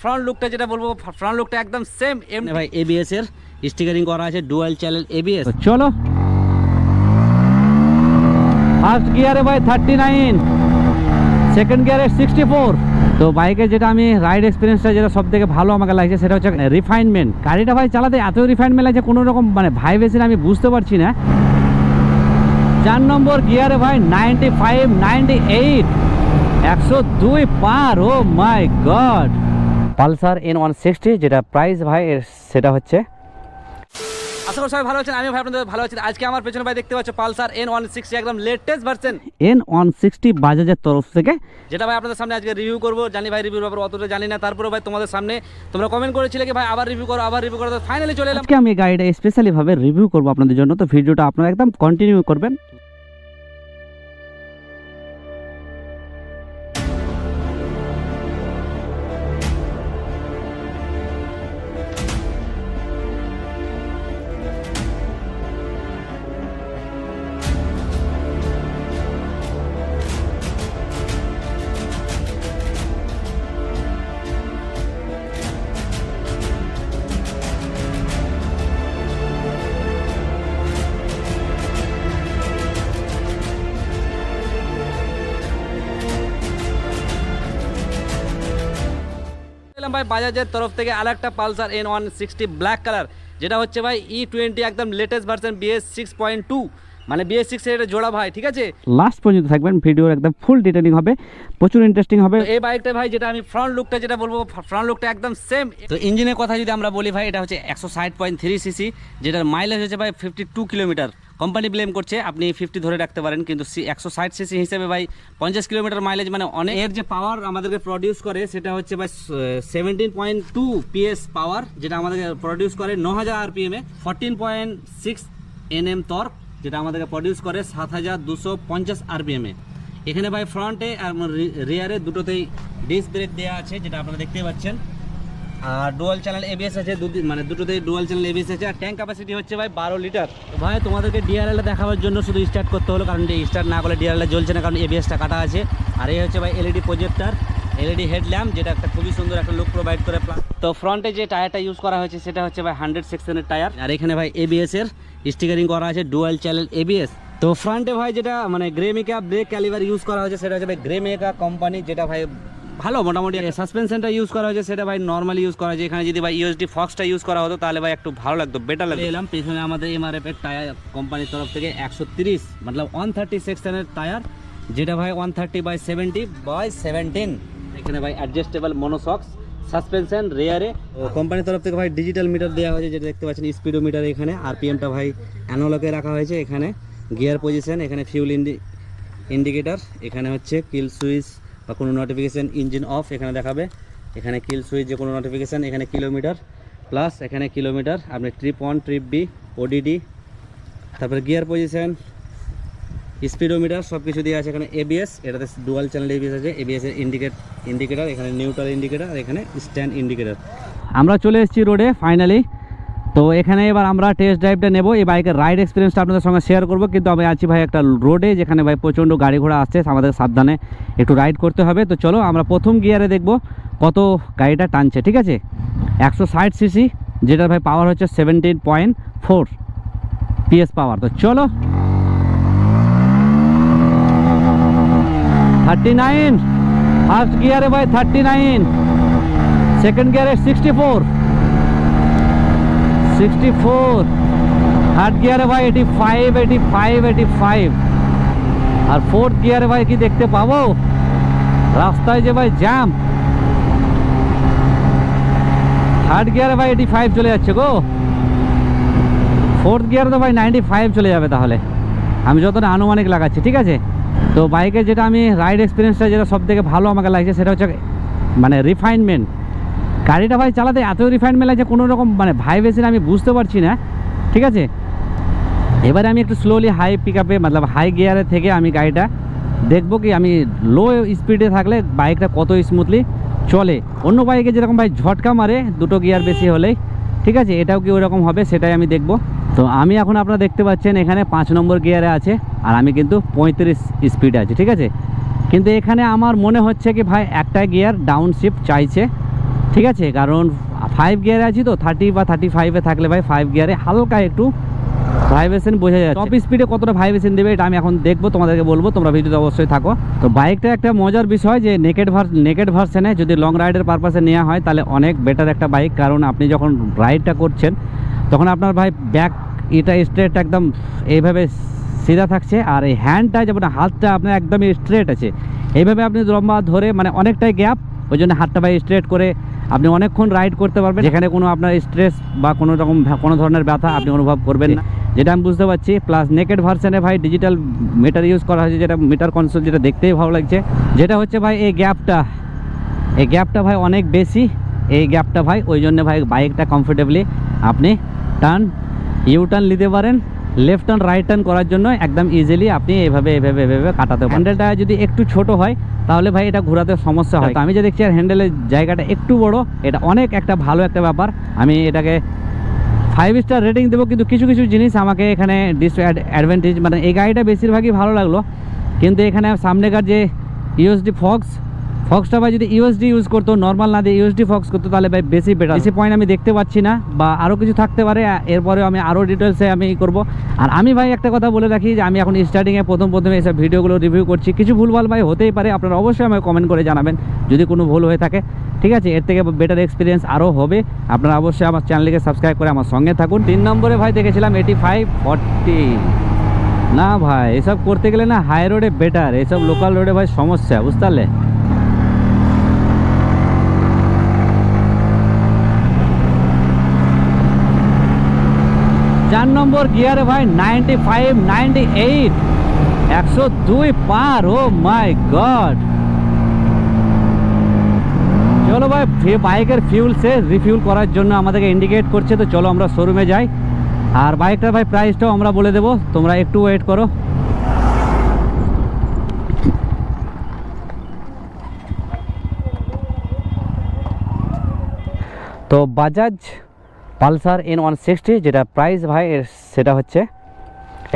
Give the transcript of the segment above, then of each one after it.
Front লুকটা যেটা বলব ফ্রন্ট লুকটা একদম সেম এমনি ভাই এবিএস এর স্টিকারিং করা আছে ডুয়াল চ্যানেল এবিএস চলো। ফার্স্ট গিয়ারে ভাই থার্টি নাইন সেকেন্ড গিয়ারে সিক্সটি ফোর তো বাইকের যেটা আমি রাইড এক্সপিরিয়েন্সটা যেটা সব থেকে ভালো আমাকে লাগছে সেটা হচ্ছে রিফাইনমেন্ট গাড়িটা ভাই চালাতে এত রিফাইনমেন্ট লাগছে কোনো রকম মানে ভাইব্রেশন আমি বুঝতে পারছি না। চার নম্বর গিয়ারে ভাই নাইনটি ফাইভ নাইনটি এইট একশো দুই পার ও my god Pulsar N one sixty যেটা প্রাইস ভাই এর সেটা হচ্ছে আশা করি সবাই ভালো আছেন আমি ভাই আপনাদের ভালো আছি। আজকে আমার পেছনে ভাই দেখতে পাচ্ছ পালসার এন ওয়ান সিক্সটি একদম latest version N one sixty বাজাজের তরফ থেকে। যেটা ভাই আপনাদের সামনে আজকে রিভিউ করব জানি ভাই রিভিউর ব্যাপারে অতটা জানি না তারপরে ভাই তোমাদের সামনে তোমরা কমেন্ট করেছিলে কি ভাই আবার রিভিউ করো আবার রিভিউ করো ফাইনালি চলে এলাম। আজকে আমি গাড়িটা স্পেশালি ভাবে রিভিউ করব আপনাদের জন্য তো ভিডিওটা আপনারা একদম কন্টিনিউ করবেন। এলাম ভাই বাজাজের তরফ থেকে আর একটা Pulsar N one sixty black colour যেটা হচ্ছে ভাই ই টোয়েন্টি একদম latest version BS six point two মানে বিএস সিক্স এর জোড়া ভাই ঠিক আছে? লাস্ট পর্যন্ত থাকবেন ভিডিওর একদম ফুল ডিটেলিং হবে প্রচুর ইন্টারেস্টিং হবে। এই বাইকটা ভাই যেটা আমি ফ্রন্ট লুকটা যেটা বলব ফ্রন্ট লুকটা একদম সেম তো ইঞ্জিনের কথা যদি আমরা বলি ভাই এটা হচ্ছে একশো ষাট পয়েন্ট থ্রি সিসি যেটার মাইলেজ হচ্ছে ভাই fifty two kilometre company blame করছে আপনি ফিফটি ধরে রাখতে পারেন কিন্তু একশো ষাট সিসি হিসেবে ভাই পঞ্চাশ কিলোমিটার মাইলেজ মানে অনেক। এর যে পাওয়ার আমাদেরকে প্রডিউস করে সেটা হচ্ছে ভাই seventeen point two PS power যেটা আমাদেরকে প্রডিউস করে ন হাজার আরপিএমে fourteen point six NM torque যেটা আমাদেরকে প্রডিউস করে সাত হাজার দুশো পঞ্চাশ আরপিএমে এখানে ভাই ফ্রন্টে আর রিয়ারে দুটোতেই ডিস্ক ব্রেক দেওয়া আছে, যেটা আপনারা দেখতে পাচ্ছেন। আর ডুয়াল চ্যানেল এবিএস আছে দুদি মানে দুটোতেই ডুয়াল চ্যানেল এবিএস আছে। আর ট্যাঙ্ক ক্যাপাসিটি হচ্ছে ভাই বারো লিটার ভাই, তোমাদেরকে ডিআরএল দেখাবার জন্য শুধু স্টার্ট করতে হলো, কারণ স্টার্ট না করলে ডিআরএল জ্বলছে না, কারণ এবিএসটা কাটা আছে। আর এই হচ্ছে ভাই এলইডি প্রজেক্টার এলইডি হেডল্যাম্প যেটা একটা খুবই সুন্দর একটা লুক প্রোভাইড করে তো ফ্রন্টে যে টায়ারটা ইউজ করা হয়েছে সেটা হচ্ছে ভাই হান্ড্রেড সেকশনের টায়ার। আর এখানে ভাই এবিএস এর স্টিকারিং করা আছে ডুয়াল চ্যানেল এবিএস তো ফ্রন্টে ভাই যেটা মানে গ্রেমিকা ব্রেক ক্যালিভার ইউজ করা হয়েছে সেটা হচ্ছে ভাই গ্রেমিকা কোম্পানি যেটা ভাই ভালো মোটামুটি সাসপেনশনটা ইউজ করা হয়েছে সেটা ভাই নর্মালি ইউজ করা হয়েছে। এখানে যদি ভাই ইউএসডি ফক্সটা ইউজ করা হতো তাহলে ভাই একটু ভালো লাগতো বেটার লাগতো। এলাম পেছনে আমাদের এম এমআরএফ এর টায়ার কোম্পানির তরফ থেকে একশো তিরিশ মতলব ওয়ান থার্টি সেকশনের টায়ার যেটা ভাই one thirty by seventy by seventeen এখানে ভাই অ্যাডজাস্টেবল মনোসক্স সাসপেনশন রেয়ারে কোম্পানির তরফ থেকে ভাই ডিজিটাল মিটার দেওয়া হয়েছে, যেটা দেখতে পাচ্ছেন স্পিডোমিটার এখানে আরপিএমটা ভাই অ্যানোলকে রাখা হয়েছে এখানে। গিয়ার পজিশন এখানে ফিউল ইন্ডি ইন্ডিকেটার এখানে হচ্ছে কিল সুইচ বা কোনো নোটিফিকেশান ইঞ্জিন অফ এখানে দেখাবে। এখানে কিল সুইচ যে কোনো নোটিফিকেশান এখানে কিলোমিটার প্লাস এখানে কিলোমিটার আপনি trip one trip B ODD তারপরে গিয়ার পজিশন স্পিডোমিটার সব কিছু দিয়ে আছে এখানে এবিএস এটাতে ডুয়াল চ্যানেল এবিএস আছে। এবিএস এর ইন্ডিকেট ইন্ডিকেটার এখানে নিউট্রাল ইন্ডিকেটার এখানে স্ট্যান্ড ইন্ডিকেটার আমরা চলে এসেছি রোডে ফাইনালি তো এখানে এবার আমরা টেস্ট ড্রাইভটা নেব। এই বাইকের রাইড এক্সপিরিয়েন্সটা আপনাদের সঙ্গে শেয়ার করব। কিন্তু আমি আছি ভাই একটা রোডে যেখানে ভাই প্রচণ্ড গাড়ি ঘোড়া আসছে। আমাদের সাবধানে একটু রাইড করতে হবে। তো চলো, আমরা প্রথম গিয়ারে দেখব কত গাড়িটা টানছে, ঠিক আছে? একশো ষাট সিসি যেটার ভাই পাওয়ার হচ্ছে seventeen point four PS power তো চলো থার্টি নাইন ফার্স্ট গিয়ারে ভাই থার্টি নাইন সেকেন্ড গিয়ারে sixty four sixty four third গিয়ারে ভাই এটি five eighty five eighty five আর ফোর্থ গিয়ারে ভাই কি দেখতে পাবো? রাস্তায় যে ভাই জ্যাম থার্ড গিয়ারে ভাই এটি ফাইভ চলে যাচ্ছে গো। ফোর্থ গিয়ারে তো ভাই নাইনটি ফাইভ চলে যাবে তাহলে। আমি যতটা আনুমানিক লাগাচ্ছি, ঠিক আছে? তো বাইকের যেটা আমি রাইড এক্সপিরিয়েন্সটা যেটা সব থেকে ভালো আমাকে লাগছে সেটা হচ্ছে মানে রিফাইনমেন্ট গাড়িটা ভাই চালাতে এত রিফাইনমেন্ট লাগছে কোনো রকম মানে ভাইব্রেশন আমি বুঝতে পারছি না, ঠিক আছে? এবারে আমি একটু স্লোলি হাই পিক আপে মতলব হাই গিয়ারে থেকে আমি গাড়িটা দেখব কি, আমি লো স্পিডে থাকলে বাইকটা কত স্মুথলি চলে। অন্য বাইকে যেরকম ভাই ঝটকা মারে, দুটো গিয়ার বেশি হলেই, ঠিক আছে? এটাও কি ওরকম হবে, সেটাই আমি দেখব। তো আমি এখন আপনারা দেখতে পাচ্ছেন এখানে পাঁচ নম্বর গিয়ারে আছে আর আমি কিন্তু পঁয়ত্রিশ স্পিডে আছি, ঠিক আছে? কিন্তু এখানে আমার মনে হচ্ছে কি ভাই, একটা গিয়ার ডাউন শিফট চাইছে, ঠিক আছে? কারণ ফাইভ গিয়ারে আছি তো থার্টি বা থার্টি ফাইভে থাকলে ভাই ফাইভ গিয়ারে হালকা একটু ভাইব্রেশন বোঝা যাচ্ছে। টপ স্পিডে কতটা ভাইব্রেশন দেবে এটা আমি এখন দেখব, তোমাদেরকে বলব, তোমরা ভিডিওতে অবশ্যই থাকো। তো বাইকটা একটা মজার বিষয় যে নেকেড ভার নেকেড ভার্সনে যদি লং রাইডের পারপাসে নেওয়া হয়, তাহলে অনেক বেটার একটা বাইক কারণ আপনি যখন রাইডটা করছেন, তখন আপনার ভাই ব্যাক এটা স্ট্রেট একদম এইভাবে সিধা থাকছে আর এই হ্যান্ডটা যেমন হাতটা আপনার একদমই স্ট্রেট আছে। এইভাবে আপনি লম্বা ধরে মানে অনেকটাই গ্যাপ ওই জন্য হাতটা ভাই স্ট্রেট করে আপনি অনেকক্ষণ রাইড করতে পারবেন। যেখানে কোনো আপনার স্ট্রেস বা কোনো রকম কোনো ধরনের ব্যথা আপনি অনুভব করবেন না। যেটা আমি বুঝতে পারছি প্লাস নেকেড ভার্সানে ভাই ডিজিটাল মিটার ইউজ করা হয়েছে, যেটা মিটার কনসোল যেটা দেখতেই ভালো লাগছে। যেটা হচ্ছে ভাই এই গ্যাপটা এই গ্যাপটা ভাই অনেক বেশি, এই গ্যাপটা ভাই ওই জন্য ভাই বাইকটা কমফোর্টেবলি আপনি টার্ন ইউ টার্ন নিতে পারেন লেফট টার্ন রাইট টার্ন করার জন্য একদম ইজিলি আপনি এভাবে এভাবে এভাবে কাটাতে পারেন। হ্যান্ডেলটা যদি একটু ছোট হয়, তাহলে ভাই এটা ঘোরাতে সমস্যা হয়। আমি যে দেখছি আর হ্যান্ডেলের জায়গাটা একটু বড়, এটা অনেক একটা ভালো একটা ব্যাপার। আমি এটাকে ফাইভ স্টার রেটিং দেবো, কিন্তু কিছু কিছু জিনিস আমাকে এখানে ডিস অ্যাডভান্টেজ মানে এই গাড়িটা বেশিরভাগই ভালো লাগল। কিন্তু এখানে সামনেকার যে ইউএসডি ফক্স ফক্সটা ভাই যদি ইউএসডি ইউজ করতো নর্মাল না দিয়ে ইউএসডি ফক্স করতো, তাহলে ভাই বেশি বেটার বেশি পয়েন্ট আমি দেখতে পাচ্ছি না, বা আরও কিছু থাকতে পারে এরপরেও আমি আরও ডিটেলসে আমি করব। আর আমি ভাই একটা কথা বলে রাখি, যে আমি এখন স্টার্টিংয়ে প্রথম প্রথমে এইসব ভিডিওগুলো রিভিউ করছি। কিছু ভুলভাল ভাই হতেই পারে, আপনারা অবশ্যই আমাকে কমেন্ট করে জানাবেন, যদি কোনো ভুল হয়ে থাকে। ঠিক আছে, এর থেকে বেটার এক্সপিরিয়েন্স আরও হবে। আপনারা অবশ্যই আমার চ্যানেলকে সাবস্ক্রাইব করে আমার সঙ্গে থাকুন। তিন নম্বরে ভাই দেখেছিলাম এটি ফাইভ না ভাই, এসব করতে গেলে না হাই রোডে বেটার এসব লোকাল রোডে ভাই সমস্যা, বুঝতে পারলে? চার নম্বর গিয়ারে ভাই নাইনটি ফাইভ নাইনটি এইট একশো দুই পার, ও মাই গড। চলো ভাই বাইকের ফিউল শেষ রিফিউল করার জন্য আমাদেরকে ইন্ডিকেট করছে, তো চলো আমরা শোরুমে যাই। আর বাইকটার ভাই প্রাইসটাও আমরা বলে দেবো, তোমরা একটু ওয়েট করো। তো Bajaj Pulsar N one sixty, যেটা প্রাইস ভাই, এর সেটা হচ্ছে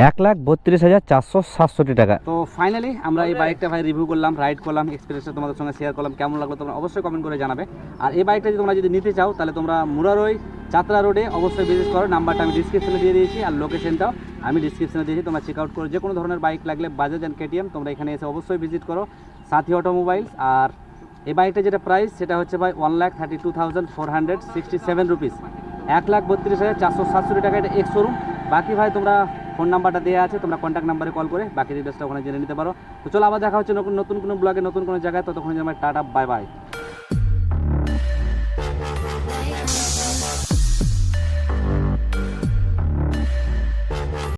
এক লাখ বত্রিশ হাজার চারশো সাতষট্টি টাকা। তো ফাইনালি আমরা এই বাইকটা ভাই রিভিউ করলাম রাইড করলাম এক্সপিরিয়েন্সটা তোমাদের সঙ্গে শেয়ার করলাম, কেমন লাগল তোমরা অবশ্যই কমেন্ট করে জানাবে। আর এই বাইকটা যদি তোমরা যদি নিতে চাও, তাহলে তোমরা মুরারই যাত্রা রোডে অবশ্যই ভিজিট করো। নাম্বারটা আমি ডিসক্রিপশনে দিয়ে দিয়েছি আর লোকেশনটাও আমি ডিসক্রিপশনে দিয়েছি। তোমরা চেক আউট করো যে কোনো ধরনের বাইক লাগলে বাজাজ অ্যান্ড কেটিএম তোমরা এখানে এসে অবশ্যই ভিজিট করো। সাথী অটোমোবাইলস আর এই বাইকটা যেটা প্রাইস সেটা হচ্ছে ভাই one lakh thirty two thousand four hundred sixty seven rupees এক লাখ বত্রিশ হাজার চারশো সাতষট্টি টাকা এটা এক্স শোরুম বাকি ভাই, তোমরা ফোন নাম্বারটা দেওয়া আছে, তোমরা কন্ট্যাক্ট নাম্বারে কল করে বাকি ডিটেলসটা ওখানে জেনে নিতে পারো। তো চলো আবার দেখা হচ্ছে নতুন নতুন কোনো ব্লগে নতুন কোনো জায়গায়। ততক্ষণ আমার টাটা বাই বাই